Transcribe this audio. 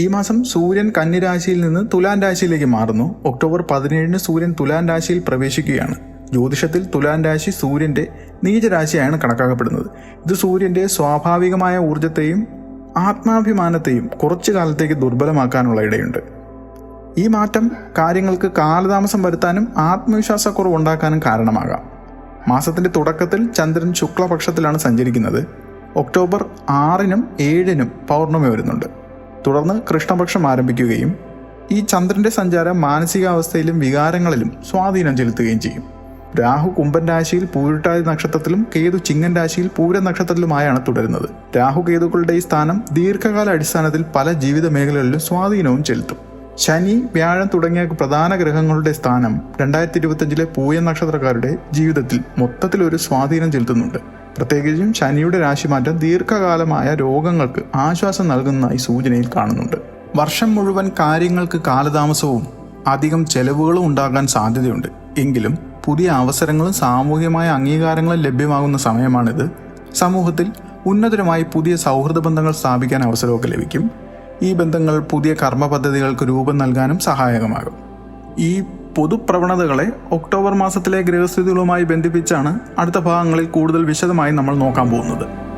ഈ മാസം സൂര്യൻ കന്നിരാശിയിൽ നിന്ന് തുലാൻ രാശിയിലേക്ക് മാറുന്നു. ഒക്ടോബർ പതിനേഴിന് സൂര്യൻ തുലാൻ രാശിയിൽ പ്രവേശിക്കുകയാണ്. ജ്യോതിഷത്തിൽ തുലാൻ രാശി സൂര്യന്റെ നീചരാശിയാണ് കണക്കാക്കപ്പെടുന്നത്. ഇത് സൂര്യന്റെ സ്വാഭാവികമായ ഊർജത്തെയും ആത്മാഭിമാനത്തെയും കുറച്ചു കാലത്തേക്ക് ദുർബലമാക്കാനുള്ള ഇടയുണ്ട്. ഈ മാറ്റം കാര്യങ്ങൾക്ക് കാലതാമസം വരുത്താനും ആത്മവിശ്വാസക്കുറവ് ഉണ്ടാക്കാനും കാരണമാകാം. മാസത്തിന്റെ തുടക്കത്തിൽ ചന്ദ്രൻ ശുക്ലപക്ഷത്തിലാണ് സഞ്ചരിക്കുന്നത്. ഒക്ടോബർ ആറിനും ഏഴിനും പൗർണമി വരുന്നുണ്ട്. തുടർന്ന് കൃഷ്ണപക്ഷം ആരംഭിക്കുകയും ഈ ചന്ദ്രന്റെ സഞ്ചാരം മാനസികാവസ്ഥയിലും വികാരങ്ങളിലും സ്വാധീനം ചെലുത്തുകയും ചെയ്യും. രാഹു കുംഭൻ രാശിയിൽ പൂരിട്ടാതി നക്ഷത്രത്തിലും കേതു ചിങ്ങൻ രാശിയിൽ പൂര നക്ഷത്രത്തിലുമായാണ് തുടരുന്നത്. രാഹു കേതുക്കളുടെ ഈ സ്ഥാനം ദീർഘകാല അടിസ്ഥാനത്തിൽ പല ജീവിത മേഖലകളിലും സ്വാധീനവും ചെലുത്തും. ശനി വ്യാഴം തുടങ്ങിയ പ്രധാന ഗ്രഹങ്ങളുടെ സ്ഥാനം രണ്ടായിരത്തി ഇരുപത്തിയഞ്ചിലെ പൂയ നക്ഷത്രക്കാരുടെ ജീവിതത്തിൽ മൊത്തത്തിൽ ഒരു സ്വാധീനം ചെലുത്തുന്നുണ്ട്. പ്രത്യേകിച്ചും ശനിയുടെ രാശിമാറ്റം ദീർഘകാലമായ രോഗങ്ങൾക്ക് ആശ്വാസം നൽകുന്നതായി സൂചനയിൽ കാണുന്നുണ്ട്. വർഷം മുഴുവൻ കാര്യങ്ങൾക്ക് കാലതാമസവും അധികം ചെലവുകളും ഉണ്ടാകാൻ സാധ്യതയുണ്ട്. എങ്കിലും പുതിയ അവസരങ്ങളും സാമൂഹികമായ അംഗീകാരങ്ങളും ലഭ്യമാകുന്ന സമയമാണിത്. സമൂഹത്തിൽ ഉന്നതരുമായി പുതിയ സൗഹൃദ ബന്ധങ്ങൾ സ്ഥാപിക്കാൻ അവസരമൊക്കെ ലഭിക്കും. ഈ ബന്ധങ്ങൾ പുതിയ കർമ്മ പദ്ധതികൾക്ക് രൂപം നൽകാനും സഹായകമാകും. ഈ പൊതുപ്രവണതകളെ ഒക്ടോബർ മാസത്തിലെ ഗ്രഹസ്ഥിതികളുമായി ബന്ധിപ്പിച്ചാണ് അടുത്ത ഭാഗങ്ങളിൽ കൂടുതൽ വിശദമായി നമ്മൾ നോക്കാൻ പോകുന്നത്.